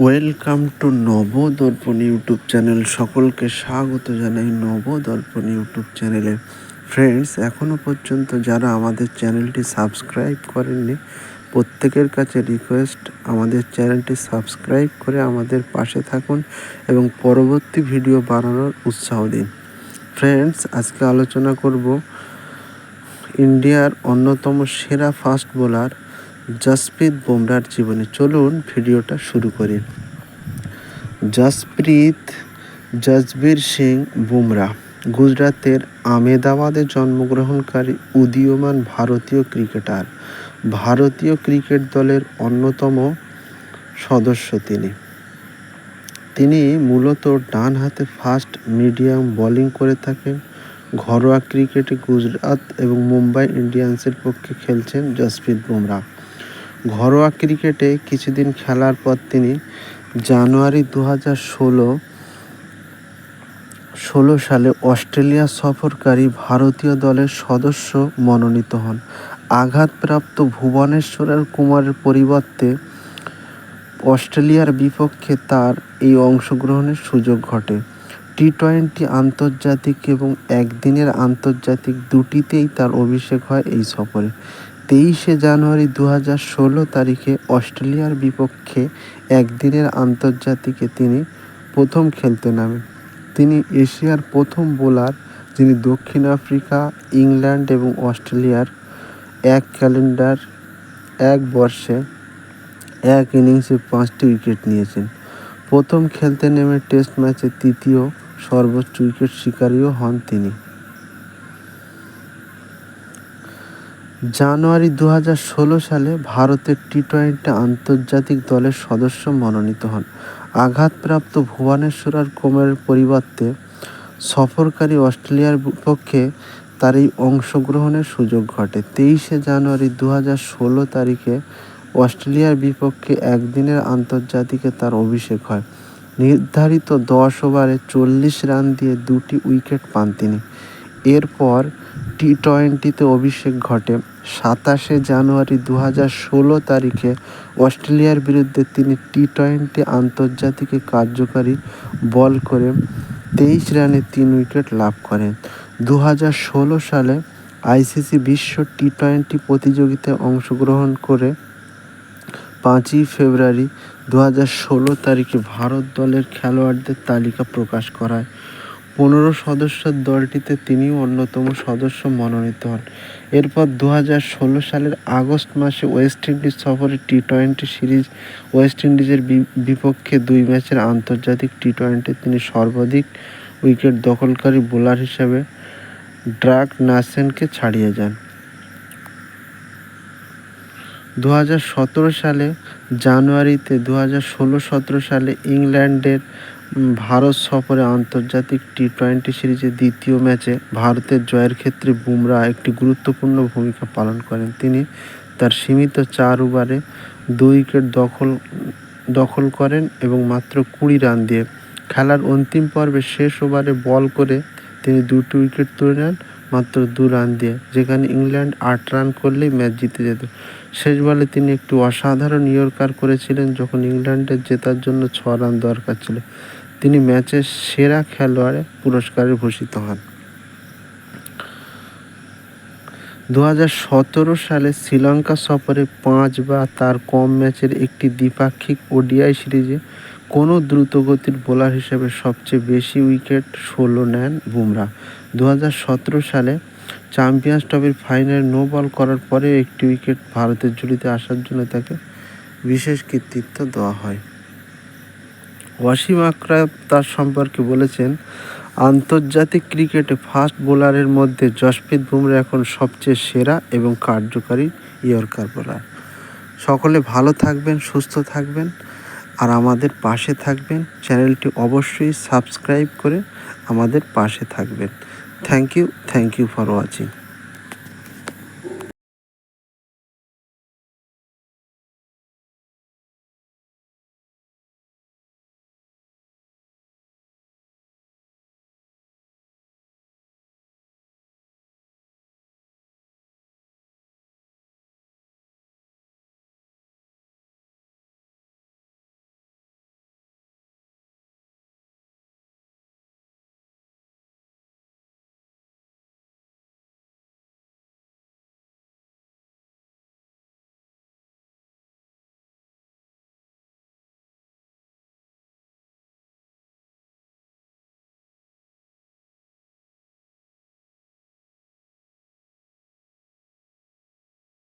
Welcome to Nabadarpan YouTube channel সকলকে স্বাগত জানাই নবদর্পণ ইউটিউব চ্যানেলে ফ্রেন্ডস এখনও পর্যন্ত যারা আমাদের চ্যানেলটি সাবস্ক্রাইব করেননি, প্রত্যেকের কাছে রিকোয়েস্ট আমাদের চ্যানেলটি সাবস্ক্রাইব করে আমাদের পাশে থাকুন এবং পরবর্তী ভিডিও বানানোর উৎসাহ দিন। ফ্রেন্ডস আজকে আলোচনা করব ইন্ডিয়ার অন্যতম সেরা ফাস্ট বোলার জসপ্রীত বুমরার জীবনী চলুন ভিডিওটা শুরু করি। জসপ্রীত, জসবীর সিং বুমরা, গুজরাতের আমেদাবাদে জন্মগ্রহণকারী উদীয়মান ভারতীয় ক্রিকেটার। ভারতীয় ক্রিকেট দলের অন্যতম সদস্য তিনি। তিনি মূলত ডান হাতে ফাস্ট, মিডিয়াম বোলিং করে থাকেন। ঘরোয়া ক্রিকেটে গুজরাট এবং মুম্বাই ইন্ডিয়ান্সের পক্ষে খেলছেন জসপ্রীত বুমরা। ঘরোয়া ক্রিকেটে কিছুদিন খেলার পর তিনি জানুয়ারি দু হাজার ষোলো ষোলো সালে অস্ট্রেলিয়া সফরকারী ভারতীয় দলের সদস্য মনোনীত হন। আঘাতপ্রাপ্ত ভুবনেশ্বরের কুমারের পরিবর্তে অস্ট্রেলিয়ার বিপক্ষে তার এই অংশগ্রহণের সুযোগ ঘটে। টি টোয়েন্টি আন্তর্জাতিক এবং একদিনের আন্তর্জাতিক দুটিতেই তার অভিষেক হয় এই সফরে। তেইশে জানুয়ারি দু হাজার ষোলো তারিখে অস্ট্রেলিয়ার বিপক্ষে একদিনের আন্তর্জাতিকে তিনি প্রথম খেলতে নামেন। তিনি এশিয়ার প্রথম বোলার, যিনি দক্ষিণ আফ্রিকা, ইংল্যান্ড এবং অস্ট্রেলিয়ার এক ক্যালেন্ডার, এক বর্ষে এক ইনিংসে পাঁচটি উইকেট নিয়েছেন। প্রথম খেলতে নেমে টেস্ট ম্যাচে তৃতীয় সর্বোচ্চ উইকেট শিকারীও হন তিনি। জানুয়ারি দু হাজার ষোলো সালে ভারতের টি টোয়েন্টি আন্তর্জাতিক দলের সদস্য মনোনীত হন। আঘাতপ্রাপ্ত ভুবনেশ্বর আর কুমারের পরিবর্তে সফরকারী অস্ট্রেলিয়ার বিপক্ষে তার এই অংশগ্রহণের সুযোগ ঘটে। তেইশে জানুয়ারি দু ষোলো তারিখে অস্ট্রেলিয়ার বিপক্ষে একদিনের আন্তর্জাতিকে তার অভিষেক হয়। নির্ধারিত দশ ওভারে চল্লিশ রান দিয়ে দুটি উইকেট পান তিনি। এরপর টি টোয়েন্টিতে অভিষেক ঘটে। সাতাশে জানুয়ারি দু হাজার ষোলো তারিখে অস্ট্রেলিয়ার বিরুদ্ধে তিনি টি টোয়েন্টি আন্তর্জাতিকে কার্যকারী বল করে তেইশ রানে তিন উইকেট লাভ করেন। দু হাজার ষোলো সালে আইসিসি বিশ্ব টি টোয়েন্টি প্রতিযোগিতায় অংশগ্রহণ করে পাঁচই ফেব্রুয়ারি দু হাজার ষোলো তারিখে ভারত দলের খেলোয়াড়দের তালিকা প্রকাশ করায়। পনেরো সদস্যের দলটিতে তিনিও অন্যতম সদস্য মনোনীত হন। এরপর দু ষোলো সালের আগস্ট মাসে ওয়েস্ট ইন্ডিজ সফরে টি টোয়েন্টি সিরিজ ওয়েস্ট ইন্ডিজের বিপক্ষে দুই ম্যাচের আন্তর্জাতিক টি টোয়েন্টি তিনি সর্বাধিক উইকেট দখলকারী বোলার হিসেবে ড্রাক নাসেনকে ছাড়িয়ে যান। দু হাজার সতেরো সালে জানুয়ারিতে দু হাজার ষোলো সতেরো সালে ইংল্যান্ডের ভারত সফরে আন্তর্জাতিক টি টোয়েন্টি সিরিজের দ্বিতীয় ম্যাচে ভারতের জয়ের ক্ষেত্রে বুমরা একটি গুরুত্বপূর্ণ ভূমিকা পালন করেন। তিনি তার সীমিত চার ওভারে দুই উইকেট দখল দখল করেন এবং মাত্র কুড়ি রান দিয়ে খেলার অন্তিম পর্বে শেষ ওভারে বল করে তিনি দুটি উইকেট তুলে নেন, মাত্র দু রান দিয়ে, যেখানে ইংল্যান্ড আট রান করলেই ম্যাচ জিতে যেত। শেষ বলে তিনি একটি অসাধারণ ইয়র্কার করেছিলেন যখন ইংল্যান্ডের জেতার জন্য ছ রান দরকার ছিল। তিনি ম্যাচের সেরা খেলোয়াড়ে পুরস্কারে ভূষিত হন। দু হাজার সতেরো সালে শ্রীলঙ্কা সফরে পাঁচ বা তার কম ম্যাচের একটি দ্বিপাক্ষিক ওডিআই সিরিজে কোনো দ্রুতগতির বোলার হিসেবে সবচেয়ে বেশি উইকেট ষোলো নেন বুমরা। দু হাজার সতেরো সালে চ্যাম্পিয়ন্স ট্রফির ফাইনালে নো বল করার পরে একটি উইকেট ভারতের ঝুলিতে আসার জন্য তাকে বিশেষ কৃতিত্ব দেওয়া হয়। ওয়াসিম আকরাম তার সম্পর্কে বলেছেন, আন্তর্জাতিক ক্রিকেটে ফাস্ট বোলারের মধ্যে জসপ্রীত বুমরা এখন সবচেয়ে সেরা এবং কার্যকারী ইয়র্কার বোলার। সকলে ভালো থাকবেন, সুস্থ থাকবেন আর আমাদের পাশে থাকবেন। চ্যানেলটি অবশ্যই সাবস্ক্রাইব করে আমাদের পাশে থাকবেন। Thank you thank you for watching.